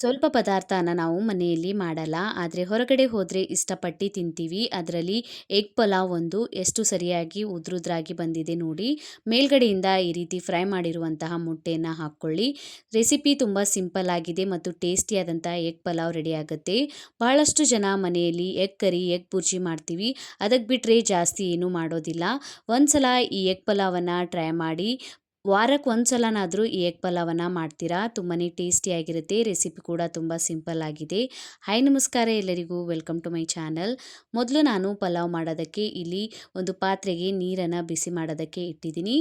ಸ್ವಲ್ಪ ಪದಾರ್ಥನ ನಾವು ಮನೆಯಲ್ಲಿ ಮಾಡಲ್ಲ. ಆದರೆ ಹೊರಗಡೆ ಹೋದರೆ ಇಷ್ಟಪಟ್ಟು ತಿಂತೀವಿ. ಅದರಲ್ಲಿ ಎಗ್ ಪಲಾವ್ ಒಂದು ಎಷ್ಟು ಸರಿಯಾಗಿ ಉದ್ರುದ್ರಾಗಿ ಬಂದಿದೆ ನೋಡಿ. ಮೇಲ್ಗಡೆಯಿಂದ ಈ ರೀತಿ ಫ್ರೈ ಮಾಡಿರುವಂತಹ ಮೊಟ್ಟೆಯನ್ನು ಹಾಕ್ಕೊಳ್ಳಿ. ರೆಸಿಪಿ ತುಂಬ ಸಿಂಪಲ್ ಆಗಿದೆ ಮತ್ತು ಟೇಸ್ಟಿಯಾದಂಥ ಎಗ್ ಪಲಾವ್ ರೆಡಿ ಆಗುತ್ತೆ. ಬಹಳಷ್ಟು ಜನ ಮನೆಯಲ್ಲಿ ಎಗ್ ಕರಿ ಎಗ್ ಬುರ್ಜಿ ಮಾಡ್ತೀವಿ. ಅದಕ್ಕೆ ಬಿಟ್ಟರೆ ಜಾಸ್ತಿ ಏನೂ ಮಾಡೋದಿಲ್ಲ. ಒಂದ್ಸಲ ಈ ಎಗ್ ಪಲಾವನ್ನು ಟ್ರೈ ಮಾಡಿ ವಾರಕ್ಕೆ ಒಂದು ಸಲನಾದರೂ ಈ ಎಗ್ ಪಲಾವನ್ನು ಮಾಡ್ತೀರಾ? ತುಂಬಾ ಟೇಸ್ಟಿಯಾಗಿರುತ್ತೆ ರೆಸಿಪಿ ಕೂಡ ತುಂಬ ಸಿಂಪಲ್ ಆಗಿದೆ. ಹಾಯ್ ನಮಸ್ಕಾರ ಎಲ್ಲರಿಗೂ. ವೆಲ್ಕಮ್ ಟು ಮೈ ಚಾನಲ್ ಮೊದಲು ನಾನು ಪಲಾವ್ ಮಾಡೋದಕ್ಕೆ ಇಲ್ಲಿ ಒಂದು ಪಾತ್ರೆಗೆ ನೀರನ್ನು ಬಿಸಿ ಮಾಡೋದಕ್ಕೆ ಇಟ್ಟಿದ್ದೀನಿ.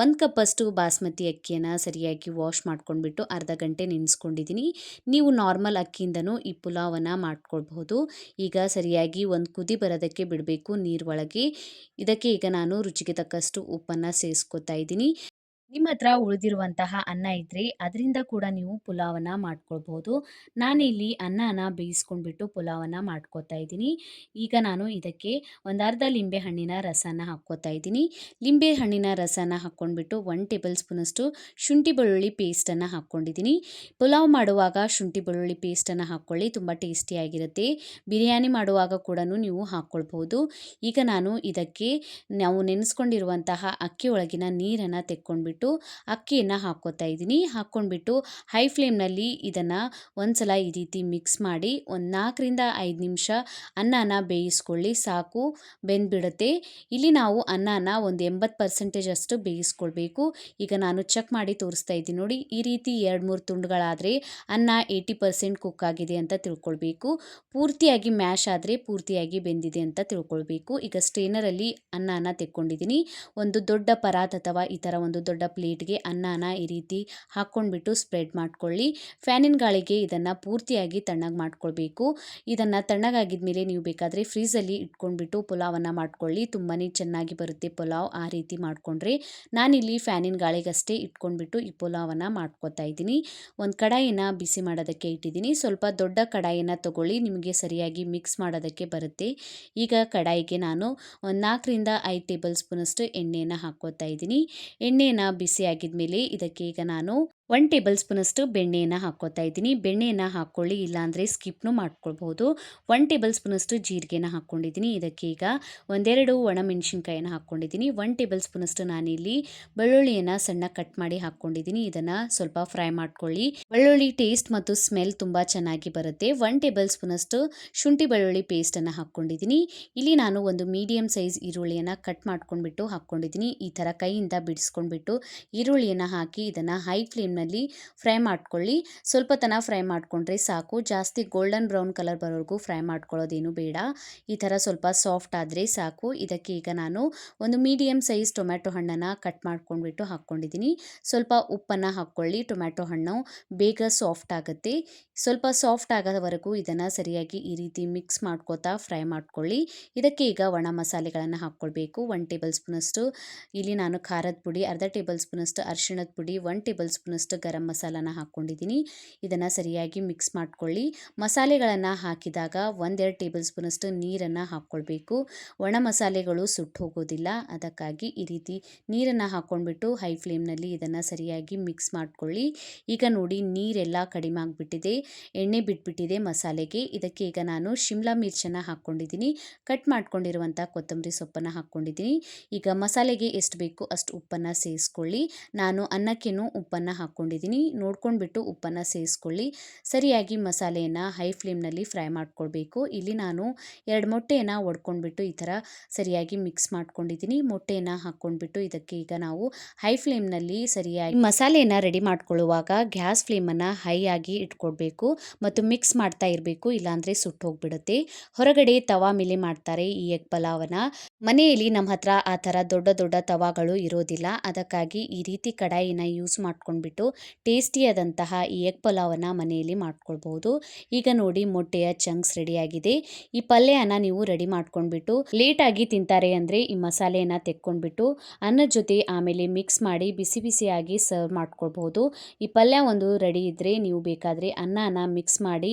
ಒಂದು ಕಪ್ಪಷ್ಟು ಬಾಸ್ಮತಿ ಅಕ್ಕಿಯನ್ನು ಸರಿಯಾಗಿ ವಾಶ್ ಮಾಡ್ಕೊಂಡ್ಬಿಟ್ಟು ಅರ್ಧ ಗಂಟೆ ನೆನೆಸ್ಕೊಂಡಿದ್ದೀನಿ. ನೀವು ನಾರ್ಮಲ್ ಅಕ್ಕಿಯಿಂದನೂ ಈ ಪುಲಾವನ್ನು ಮಾಡ್ಕೊಳ್ಬಹುದು. ಈಗ ಸರಿಯಾಗಿ ಒಂದು ಕುದಿ ಬರೋದಕ್ಕೆ ಬಿಡಬೇಕು ನೀರೊಳಗೆ ಇದಕ್ಕೆ ಈಗ ನಾನು ರುಚಿಗೆ ತಕ್ಕಷ್ಟು ಉಪ್ಪನ್ನು ಸೇರಿಸ್ಕೊತಾ ಇದ್ದೀನಿ. ನಿಮ್ಮ ಹತ್ರ ಉಳಿದಿರುವಂತಹ ಅನ್ನ ಇದ್ದರೆ ಅದರಿಂದ ಕೂಡ ನೀವು ಪುಲಾವನ್ನು ಮಾಡ್ಕೊಳ್ಬೋದು. ನಾನಿಲ್ಲಿ ಅನ್ನನ ಬೇಯಿಸ್ಕೊಂಡ್ಬಿಟ್ಟು ಪುಲಾವನ್ನ ಮಾಡ್ಕೋತಾ ಇದ್ದೀನಿ. ಈಗ ನಾನು ಇದಕ್ಕೆ ಒಂದು ಅರ್ಧ ಲಿಂಬೆ ಹಣ್ಣಿನ ರಸನ ಹಾಕ್ಕೋತಾ ಇದ್ದೀನಿ. ಲಿಂಬೆ ಹಣ್ಣಿನ ರಸನ ಹಾಕ್ಕೊಂಡ್ಬಿಟ್ಟು ಒನ್ ಟೇಬಲ್ ಸ್ಪೂನಷ್ಟು ಶುಂಠಿ ಬೆಳ್ಳುಳ್ಳಿ ಪೇಸ್ಟನ್ನು ಹಾಕ್ಕೊಂಡಿದ್ದೀನಿ. ಪುಲಾವ್ ಮಾಡುವಾಗ ಶುಂಠಿ ಬೆಳ್ಳುಳ್ಳಿ ಪೇಸ್ಟನ್ನು ಹಾಕ್ಕೊಳ್ಳಿ, ತುಂಬ ಟೇಸ್ಟಿಯಾಗಿರುತ್ತೆ ಬಿರಿಯಾನಿ ಮಾಡುವಾಗ ಕೂಡ ನೀವು ಹಾಕ್ಕೊಳ್ಬೋದು ಈಗ ನಾನು ಇದಕ್ಕೆ ನಾವು ನೆನೆಸ್ಕೊಂಡಿರುವಂತಹ ಅಕ್ಕಿ ಒಳಗಿನ ನೀರನ್ನು ತೆಕ್ಕೊಂಡ್ಬಿಟ್ಟು ಅಕ್ಕಿಯನ್ನು ಹಾಕ್ಕೋತಾ ಇದ್ದೀನಿ. ಹಾಕ್ಕೊಂಡ್ಬಿಟ್ಟು ಹೈ ಫ್ಲೇಮ್ನಲ್ಲಿ ಇದನ್ನು ಒಂದ್ಸಲ ಈ ರೀತಿ ಮಿಕ್ಸ್ ಮಾಡಿ ಒಂದು ನಾಲ್ಕರಿಂದ ಐದು ನಿಮಿಷ ಅನ್ನನ ಬೇಯಿಸ್ಕೊಳ್ಳಿ. ಸಾಕು, ಬೆಂದ್ಬಿಡುತ್ತೆ. ಇಲ್ಲಿ ನಾವು ಅನ್ನನ ಒಂದು ಎಂಬತ್ತು ಪರ್ಸೆಂಟೇಜ್ ಅಷ್ಟು ಬೇಯಿಸ್ಕೊಳ್ಬೇಕು. ಈಗ ನಾನು ಚೆಕ್ ಮಾಡಿ ತೋರಿಸ್ತಾ ಇದ್ದೀನಿ ನೋಡಿ. ಈ ರೀತಿ ಎರಡು ಮೂರು ತುಂಡುಗಳಾದರೆ ಅನ್ನ ಏಯ್ಟಿ ಪರ್ಸೆಂಟ್ ಕುಕ್ ಆಗಿದೆ ಅಂತ ತಿಳ್ಕೊಳ್ಬೇಕು. ಪೂರ್ತಿಯಾಗಿ ಮ್ಯಾಶ್ ಆದರೆ ಪೂರ್ತಿಯಾಗಿ ಬೆಂದಿದೆ ಅಂತ ತಿಳ್ಕೊಳ್ಬೇಕು. ಈಗ ಸ್ಟ್ರೇನರಲ್ಲಿ ಅನ್ನನ ತೆಕ್ಕೊಂಡಿದ್ದೀನಿ. ಒಂದು ದೊಡ್ಡ ಪರಾತ್ ಅಥವಾ ಈ ಥರ ಒಂದು ದೊಡ್ಡ ಪ್ಲೇಟ್ಗೆ ಅನ್ನನ ಈ ರೀತಿ ಹಾಕ್ಕೊಂಡ್ಬಿಟ್ಟು ಸ್ಪ್ರೆಡ್ ಮಾಡ್ಕೊಳ್ಳಿ. ಫ್ಯಾನಿನ ಗಾಳಿಗೆ ಇದನ್ನು ಪೂರ್ತಿಯಾಗಿ ತಣ್ಣಗೆ ಮಾಡ್ಕೊಳ್ಬೇಕು. ಇದನ್ನು ತಣ್ಣಗಾಗಿದ ಮೇಲೆ ನೀವು ಬೇಕಾದರೆ ಫ್ರೀಸಲ್ಲಿ ಇಟ್ಕೊಂಡ್ಬಿಟ್ಟು ಪುಲಾವನ್ನು ಮಾಡ್ಕೊಳ್ಳಿ. ತುಂಬಾ ಚೆನ್ನಾಗಿ ಬರುತ್ತೆ ಪುಲಾವ್. ಆ ರೀತಿ ಮಾಡಿಕೊಂಡ್ರೆ ನಾನಿಲ್ಲಿ ಫ್ಯಾನಿನ ಗಾಳಿಗಷ್ಟೇ ಇಟ್ಕೊಂಡ್ಬಿಟ್ಟು ಈ ಪುಲಾವನ್ನು ಮಾಡ್ಕೊತಾ ಇದ್ದೀನಿ. ಒಂದು ಕಡಾಯಿನ ಬಿಸಿ ಮಾಡೋದಕ್ಕೆ ಇಟ್ಟಿದ್ದೀನಿ. ಸ್ವಲ್ಪ ದೊಡ್ಡ ಕಡಾಯಿನ ತಗೊಳ್ಳಿ. ನಿಮಗೆ ಸರಿಯಾಗಿ ಮಿಕ್ಸ್ ಮಾಡೋದಕ್ಕೆ ಬರುತ್ತೆ. ಈಗ ಕಡಾಯಿಗೆ ನಾನು ಒಂದು ನಾಲ್ಕರಿಂದ ಐದು ಟೇಬಲ್ ಸ್ಪೂನಷ್ಟು ಎಣ್ಣೆಯನ್ನು ಹಾಕ್ಕೋತಾ ಇದ್ದೀನಿ. ಎಣ್ಣೆನ ಬಿಸಿ ಆಗಿದ್ಮೇಲೆ ಇದಕ್ಕೆ ಈಗ ನಾನು ಒನ್ ಟೇಬಲ್ ಸ್ಪೂನಷ್ಟು ಬೆಣ್ಣೆಯನ್ನು ಹಾಕ್ಕೋತಾ ಇದ್ದೀನಿ. ಬೆಣ್ಣೆಯನ್ನು ಹಾಕ್ಕೊಳ್ಳಿ, ಇಲ್ಲಾಂದರೆ ಸ್ಕಿಪ್ನು ಮಾಡ್ಕೊಳ್ಬೋದು ಒನ್ ಟೇಬಲ್ ಸ್ಪೂನಷ್ಟು ಜೀರಿಗೆನ ಹಾಕ್ಕೊಂಡಿದ್ದೀನಿ. ಇದಕ್ಕೆ ಈಗ ಒಂದೆರಡು ಒಣಮೆಣಸಿನ್ಕಾಯಿನ ಹಾಕ್ಕೊಂಡಿದ್ದೀನಿ. ಒನ್ ಟೇಬಲ್ ಸ್ಪೂನಷ್ಟು ನಾನಿಲ್ಲಿ ಬೆಳ್ಳುಳ್ಳಿಯನ್ನು ಸಣ್ಣ ಕಟ್ ಮಾಡಿ ಹಾಕ್ಕೊಂಡಿದ್ದೀನಿ. ಇದನ್ನು ಸ್ವಲ್ಪ ಫ್ರೈ ಮಾಡ್ಕೊಳ್ಳಿ. ಬೆಳ್ಳುಳ್ಳಿ ಟೇಸ್ಟ್ ಮತ್ತು ಸ್ಮೆಲ್ ತುಂಬ ಚೆನ್ನಾಗಿ ಬರುತ್ತೆ. ಒನ್ ಟೇಬಲ್ ಸ್ಪೂನಷ್ಟು ಶುಂಠಿ ಬೆಳ್ಳುಳ್ಳಿ ಪೇಸ್ಟನ್ನು ಹಾಕ್ಕೊಂಡಿದ್ದೀನಿ. ಇಲ್ಲಿ ನಾನು ಒಂದು ಮೀಡಿಯಮ್ ಸೈಜ್ ಈರುಳ್ಳಿಯನ್ನು ಕಟ್ ಮಾಡ್ಕೊಂಡ್ಬಿಟ್ಟು ಹಾಕ್ಕೊಂಡಿದ್ದೀನಿ. ಈ ಥರ ಕೈಯಿಂದ ಬಿಡಿಸ್ಕೊಂಡ್ಬಿಟ್ಟು ಈರುಳ್ಳಿಯನ್ನು ಹಾಕಿ ಇದನ್ನು ಹೈ ಫ್ಲೇಮ್ನಲ್ಲಿ ಫ್ರೈ ಮಾಡ್ಕೊಳ್ಳಿ. ಸ್ವಲ್ಪ ತನ ಫ್ರೈ ಮಾಡಿಕೊಂಡ್ರೆ ಸಾಕು. ಜಾಸ್ತಿ ಗೋಲ್ಡನ್ ಬ್ರೌನ್ ಕಲರ್ ಬರೋವರೆಗೂ ಫ್ರೈ ಮಾಡ್ಕೊಳ್ಳೋದೇನು ಬೇಡ. ಈ ಥರ ಸ್ವಲ್ಪ ಸಾಫ್ಟ್ ಆದರೆ ಸಾಕು. ಇದಕ್ಕೆ ಈಗ ನಾನು ಒಂದು ಮೀಡಿಯಮ್ ಸೈಜ್ ಟೊಮ್ಯಾಟೊ ಹಣ್ಣನ್ನು ಕಟ್ ಮಾಡ್ಕೊಂಡ್ಬಿಟ್ಟು ಹಾಕ್ಕೊಂಡಿದ್ದೀನಿ. ಸ್ವಲ್ಪ ಉಪ್ಪನ್ನು ಹಾಕ್ಕೊಳ್ಳಿ. ಟೊಮ್ಯಾಟೊ ಹಣ್ಣು ಬೇಗ ಸಾಫ್ಟ್ ಆಗುತ್ತೆ. ಸ್ವಲ್ಪ ಸಾಫ್ಟ್ ಆಗೋವರೆಗೂ ಇದನ್ನು ಸರಿಯಾಗಿ ಈ ರೀತಿ ಮಿಕ್ಸ್ ಮಾಡ್ಕೋತಾ ಫ್ರೈ ಮಾಡ್ಕೊಳ್ಳಿ. ಇದಕ್ಕೆ ಈಗ ಒಣ ಮಸಾಲೆಗಳನ್ನು ಹಾಕ್ಕೊಳ್ಬೇಕು. ಒನ್ ಟೇಬಲ್ ಸ್ಪೂನಷ್ಟು, ಇಲ್ಲಿ ನಾನು ಖಾರದ ಪುಡಿ, ಅರ್ಧ ಟೇಬಲ್ ಸ್ಪೂನಷ್ಟು ಅರಿಶಿಣದ ಪುಡಿ, ಒನ್ ಟೇಬಲ್ ಸ್ಪೂನಷ್ಟು ಗರಂ ಮಸಾಲಾನ ಹಾಕ್ಕೊಂಡಿದ್ದೀನಿ. ಇದನ್ನು ಸರಿಯಾಗಿ ಮಿಕ್ಸ್ ಮಾಡ್ಕೊಳ್ಳಿ. ಮಸಾಲೆಗಳನ್ನು ಹಾಕಿದಾಗ ಒಂದೆರಡು ಟೇಬಲ್ ಸ್ಪೂನಷ್ಟು ನೀರನ್ನು ಹಾಕ್ಕೊಳ್ಬೇಕು. ಒಣ ಮಸಾಲೆಗಳು ಸುಟ್ಟು ಹೋಗೋದಿಲ್ಲ. ಅದಕ್ಕಾಗಿ ಈ ರೀತಿ ನೀರನ್ನು ಹಾಕ್ಕೊಂಡ್ಬಿಟ್ಟು ಹೈ ಫ್ಲೇಮ್ನಲ್ಲಿ ಇದನ್ನು ಸರಿಯಾಗಿ ಮಿಕ್ಸ್ ಮಾಡ್ಕೊಳ್ಳಿ. ಈಗ ನೋಡಿ ನೀರೆಲ್ಲ ಕಡಿಮೆ ಆಗಿಬಿಟ್ಟಿದೆ. ಎಣ್ಣೆ ಬಿಟ್ಬಿಟ್ಟಿದೆ ಮಸಾಲೆಗೆ. ಇದಕ್ಕೆ ಈಗ ನಾನು ಶಿಮ್ಲಾ ಮಿರ್ಚನ್ನು ಹಾಕ್ಕೊಂಡಿದ್ದೀನಿ. ಕಟ್ ಮಾಡ್ಕೊಂಡಿರುವಂಥ ಕೊತ್ತಂಬರಿ ಸೊಪ್ಪನ್ನು ಹಾಕ್ಕೊಂಡಿದ್ದೀನಿ. ಈಗ ಮಸಾಲೆಗೆ ಎಷ್ಟು ಬೇಕು ಅಷ್ಟು ಉಪ್ಪನ್ನು ಸೇರಿಸ್ಕೊಳ್ಳಿ. ನಾನು ಅನ್ನಕ್ಕೇನು ಉಪ್ಪನ್ನು ಹಾಕ್ಕೊಂಡಿದ್ದೀನಿ ನೋಡ್ಕೊಂಡ್ಬಿಟ್ಟು ಉಪ್ಪನ್ನು ಸೇರಿಸ್ಕೊಳ್ಳಿ. ಸರಿಯಾಗಿ ಮಸಾಲೆಯನ್ನು ಹೈ ಫ್ಲೇಮ್ನಲ್ಲಿ ಫ್ರೈ ಮಾಡ್ಕೊಳ್ಬೇಕು. ಇಲ್ಲಿ ನಾನು ಎರಡು ಮೊಟ್ಟೆಯನ್ನು ಒಡ್ಕೊಂಡ್ಬಿಟ್ಟು ಈ ಥರ ಸರಿಯಾಗಿ ಮಿಕ್ಸ್ ಮಾಡ್ಕೊಂಡಿದ್ದೀನಿ. ಮೊಟ್ಟೆಯನ್ನು ಹಾಕ್ಕೊಂಡ್ಬಿಟ್ಟು ಇದಕ್ಕೆ ಈಗ ನಾವು ಹೈ ಫ್ಲೇಮ್ನಲ್ಲಿ ಸರಿಯಾಗಿ ಮಸಾಲೆಯನ್ನು ರೆಡಿ ಮಾಡ್ಕೊಳ್ಳುವಾಗ ಗ್ಯಾಸ್ ಫ್ಲೇಮನ್ನು ಹೈ ಆಗಿ ಇಟ್ಕೊಳ್ಬೇಕು ಮತ್ತು ಮಿಕ್ಸ್ ಮಾಡ್ತಾ ಇರಬೇಕು. ಇಲ್ಲಾಂದರೆ ಸುಟ್ಟು ಹೋಗ್ಬಿಡುತ್ತೆ. ಹೊರಗಡೆ ತವಾ ಮೇಲೆ ಮಾಡ್ತಾರೆ ಈ ಎಗ್ ಪಲಾವನ್ನು ಮನೆಯಲ್ಲಿ ನಮ್ಮ ಹತ್ರ ಆ ಥರ ದೊಡ್ಡ ದೊಡ್ಡ ತವಾಗಳು ಇರೋದಿಲ್ಲ. ಅದಕ್ಕಾಗಿ ಈ ರೀತಿ ಕಡಾಯಿನ ಯೂಸ್ ಮಾಡ್ಕೊಂಡ್ಬಿಟ್ಟು ಟೇಸ್ಟಿಯಾದಂತಹ ಈ ಎಗ್ ಪಲಾವನ್ನು ಮನೆಯಲ್ಲಿ ಮಾಡ್ಕೊಳ್ಬಹುದು. ಈಗ ನೋಡಿ ಮೊಟ್ಟೆಯ ಚಂಕ್ಸ್ ರೆಡಿಯಾಗಿದೆ. ಈ ಪಲ್ಯನ ನೀವು ರೆಡಿ ಮಾಡ್ಕೊಂಡ್ಬಿಟ್ಟು ಲೇಟಾಗಿ ತಿಂತಾರೆ ಅಂದರೆ ಈ ಮಸಾಲೆಯನ್ನು ತೆಕ್ಕೊಂಡ್ಬಿಟ್ಟು ಅನ್ನದ ಜೊತೆ ಆಮೇಲೆ ಮಿಕ್ಸ್ ಮಾಡಿ ಬಿಸಿ ಬಿಸಿಯಾಗಿ ಸರ್ವ್ ಮಾಡ್ಕೊಳ್ಬಹುದು. ಈ ಪಲ್ಯ ಒಂದು ರೆಡಿ ಇದ್ದರೆ ನೀವು ಬೇಕಾದರೆ ಅನ್ನನ ಮಿಕ್ಸ್ ಮಾಡಿ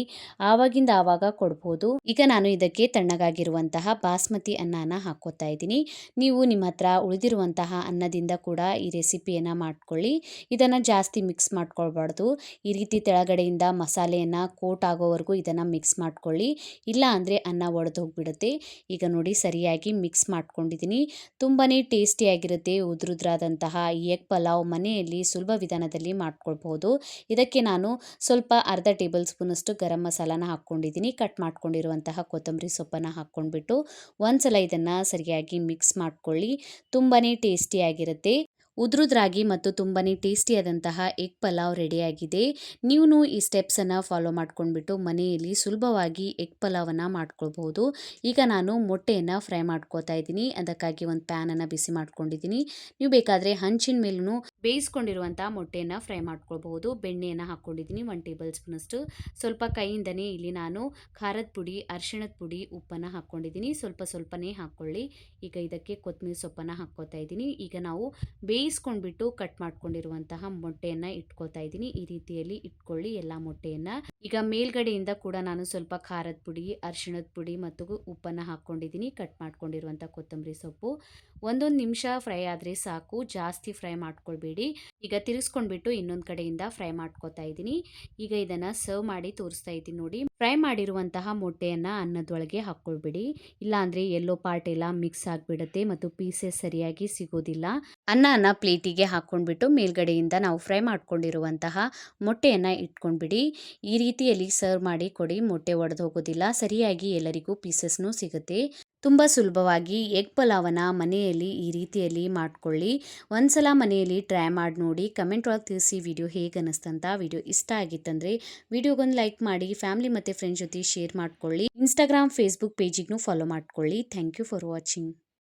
ಆವಾಗಿಂದ ಆವಾಗ ಕೊಡ್ಬೋದು. ಈಗ ನಾನು ಇದಕ್ಕೆ ತಣ್ಣಗಾಗಿರುವಂತಹ ಬಾಸ್ಮತಿ ಅನ್ನನ ಹಾಕೋತಾ ಇದ್ದೀನಿ. ನೀವು ನಿಮ್ಮ ಹತ್ರ ಉಳಿದಿರುವಂತಹ ಅನ್ನದಿಂದ ಕೂಡ ಈ ರೆಸಿಪಿಯನ್ನು ಮಾಡ್ಕೊಳ್ಳಿ. ಇದನ್ನು ಜಾಸ್ತಿ ಜಾಸ್ತಿ ಮಿಕ್ಸ್ ಮಾಡ್ಕೊಳ್ಬಾರ್ದು. ಈ ರೀತಿ ತೆಳಗಡೆಯಿಂದ ಮಸಾಲೆಯನ್ನು ಕೋಟ್ ಆಗೋವರೆಗೂ ಇದನ್ನು ಮಿಕ್ಸ್ ಮಾಡ್ಕೊಳ್ಳಿ. ಇಲ್ಲ ಅಂದರೆ ಅನ್ನ ಒಡೆದು ಹೋಗಿಬಿಡುತ್ತೆ ಈಗ ನೋಡಿ ಸರಿಯಾಗಿ ಮಿಕ್ಸ್ ಮಾಡ್ಕೊಂಡಿದ್ದೀನಿ ತುಂಬಾ ಟೇಸ್ಟಿಯಾಗಿರುತ್ತೆ ಉದ್ರುದ್ರಾದಂತಹ ಎಗ್ ಪಲಾವ್ ಮನೆಯಲ್ಲಿ ಸುಲಭ ವಿಧಾನದಲ್ಲಿ ಮಾಡ್ಕೊಳ್ಬಹುದು. ಇದಕ್ಕೆ ನಾನು ಸ್ವಲ್ಪ ಅರ್ಧ ಟೇಬಲ್ ಸ್ಪೂನಷ್ಟು ಗರಂ ಮಸಾಲಾನ ಹಾಕ್ಕೊಂಡಿದ್ದೀನಿ ಕಟ್ ಮಾಡ್ಕೊಂಡಿರುವಂತಹ ಕೊತ್ತಂಬರಿ ಸೊಪ್ಪನ್ನು ಹಾಕ್ಕೊಂಡ್ಬಿಟ್ಟು ಒಂದ್ಸಲ ಇದನ್ನು ಸರಿಯಾಗಿ ಮಿಕ್ಸ್ ಮಾಡ್ಕೊಳ್ಳಿ. ತುಂಬಾ ಟೇಸ್ಟಿಯಾಗಿರುತ್ತೆ ಉದ್ರುದ್ರಾಗಿ ಮತ್ತು ತುಂಬಾ ಟೇಸ್ಟಿಯಾದಂತಹ ಎಗ್ ಪಲಾವ್ ರೆಡಿಯಾಗಿದೆ. ನೀವು ಈ ಸ್ಟೆಪ್ಸನ್ನು ಫಾಲೋ ಮಾಡ್ಕೊಂಡ್ಬಿಟ್ಟು ಮನೆಯಲ್ಲಿ ಸುಲಭವಾಗಿ ಎಗ್ ಪಲಾವನ್ನು ಮಾಡ್ಕೊಳ್ಬೋದು ಈಗ ನಾನು ಮೊಟ್ಟೆಯನ್ನು ಫ್ರೈ ಮಾಡ್ಕೋತಾ ಇದ್ದೀನಿ. ಅದಕ್ಕಾಗಿ ಒಂದು ಪ್ಯಾನನ್ನು ಬಿಸಿ ಮಾಡ್ಕೊಂಡಿದ್ದೀನಿ. ನೀವು ಬೇಕಾದರೆ ಹಂಚಿನ ಮೇಲೂ ಬೇಯಿಸ್ಕೊಂಡಿರುವಂಥ ಮೊಟ್ಟೆಯನ್ನು ಫ್ರೈ ಮಾಡ್ಕೊಳ್ಬಹುದು. ಬೆಣ್ಣೆಯನ್ನು ಹಾಕ್ಕೊಂಡಿದ್ದೀನಿ ಒನ್ ಟೇಬಲ್ ಸ್ಪೂನಷ್ಟು. ಸ್ವಲ್ಪ ಕೈಯಿಂದನೇ ಇಲ್ಲಿ ನಾನು ಖಾರದ ಪುಡಿ, ಅರಿಶಿಣದ ಪುಡಿ, ಉಪ್ಪನ್ನು ಹಾಕ್ಕೊಂಡಿದ್ದೀನಿ ಸ್ವಲ್ಪ ಸ್ವಲ್ಪನೇ ಹಾಕ್ಕೊಳ್ಳಿ ಈಗ ಇದಕ್ಕೆ ಕೊತ್ತಂಬರಿ ಸೊಪ್ಪನ್ನು ಹಾಕ್ಕೋತಾ ಇದ್ದೀನಿ. ಈಗ ನಾವು ಬೇಯಿಸ್ಕೊಂಡ್ಬಿಟ್ಟು ಕಟ್ ಮಾಡ್ಕೊಂಡಿರುವಂತಹ ಮೊಟ್ಟೆಯನ್ನ ಇಟ್ಕೋತಾ ಇದ್ದೀನಿ. ಈ ರೀತಿಯಲ್ಲಿ ಇಟ್ಕೊಳ್ಳಿ ಎಲ್ಲ ಮೊಟ್ಟೆಯನ್ನ. ಈಗ ಮೇಲ್ಗಡೆಯಿಂದ ಕೂಡ ನಾನು ಸ್ವಲ್ಪ ಖಾರದ ಪುಡಿ, ಅರಿಶಿಣದ ಪುಡಿ ಮತ್ತು ಉಪ್ಪನ್ನ ಹಾಕ್ಕೊಂಡಿದ್ದೀನಿ. ಕಟ್ ಮಾಡ್ಕೊಂಡಿರುವಂತಹ ಕೊತ್ತಂಬರಿ ಸೊಪ್ಪು. ಒಂದೊಂದು ನಿಮಿಷ ಫ್ರೈ ಆದ್ರೆ ಸಾಕು. ಜಾಸ್ತಿ ಫ್ರೈ ಮಾಡ್ಕೊಳ್ಬೇಡಿ. ಈಗ ತಿರ್ಸ್ಕೊಂಡ್ಬಿಟ್ಟು ಇನ್ನೊಂದು ಕಡೆಯಿಂದ ಫ್ರೈ ಮಾಡ್ಕೋತಾ ಇದ್ದೀನಿ. ಈಗ ಇದನ್ನ ಸರ್ವ್ ಮಾಡಿ ತೋರಿಸ್ತಾ ಇದ್ದೀನಿ ನೋಡಿ. ಫ್ರೈ ಮಾಡಿರುವಂತಹ ಮೊಟ್ಟೆಯನ್ನ ಅನ್ನದೊಳಗೆ ಹಾಕೊಳ್ಬೇಡಿ ಇಲ್ಲಾಂದ್ರೆ ಎಲ್ಲೋ ಪಾರ್ಟ್ ಎಲ್ಲ ಮಿಕ್ಸ್ ಆಗಿಬಿಡುತ್ತೆ ಮತ್ತು ಪೀಸಸ್ ಸರಿಯಾಗಿ ಸಿಗೋದಿಲ್ಲ. ಅನ್ನನ ಪ್ಲೇಟಿಗೆ ಹಾಕ್ಕೊಂಡ್ಬಿಟ್ಟು ಮೇಲ್ಗಡೆಯಿಂದ ನಾವು ಫ್ರೈ ಮಾಡ್ಕೊಂಡಿರುವಂತಹ ಮೊಟ್ಟೆಯನ್ನು ಇಟ್ಕೊಂಡ್ಬಿಡಿ. ಈ ರೀತಿಯಲ್ಲಿ ಸರ್ವ್ ಮಾಡಿ ಕೊಡಿ, ಮೊಟ್ಟೆ ಒಡೆದು ಹೋಗೋದಿಲ್ಲ. ಸರಿಯಾಗಿ ಎಲ್ಲರಿಗೂ ಪೀಸಸ್ನೂ ಸಿಗುತ್ತೆ. ತುಂಬ ಸುಲಭವಾಗಿ ಎಗ್ ಪಲಾವನ ಮನೆಯಲ್ಲಿ ಈ ರೀತಿಯಲ್ಲಿ ಮಾಡ್ಕೊಳ್ಳಿ. ಒಂದ್ಸಲ ಮನೆಯಲ್ಲಿ ಟ್ರೈ ಮಾಡಿ ನೋಡಿ, ಕಮೆಂಟ್ ಒಳಗೆ ತಿಳಿಸಿ ವಿಡಿಯೋ ಹೇಗೆ ಅನ್ನಿಸ್ತಂತ ವಿಡಿಯೋ ಇಷ್ಟ ಆಗಿತ್ತಂದರೆ ವಿಡಿಯೋಗೊಂದು ಲೈಕ್ ಮಾಡಿ, ಫ್ಯಾಮಿಲಿ ಮತ್ತು ಫ್ರೆಂಡ್ಸ್ ಜೊತೆ ಶೇರ್ ಮಾಡ್ಕೊಳ್ಳಿ. ಇನ್ಸ್ಟಾಗ್ರಾಮ್, ಫೇಸ್ಬುಕ್ ಪೇಜಿಗೂ ಫಾಲೋ ಮಾಡ್ಕೊಳ್ಳಿ. Thank you for watching.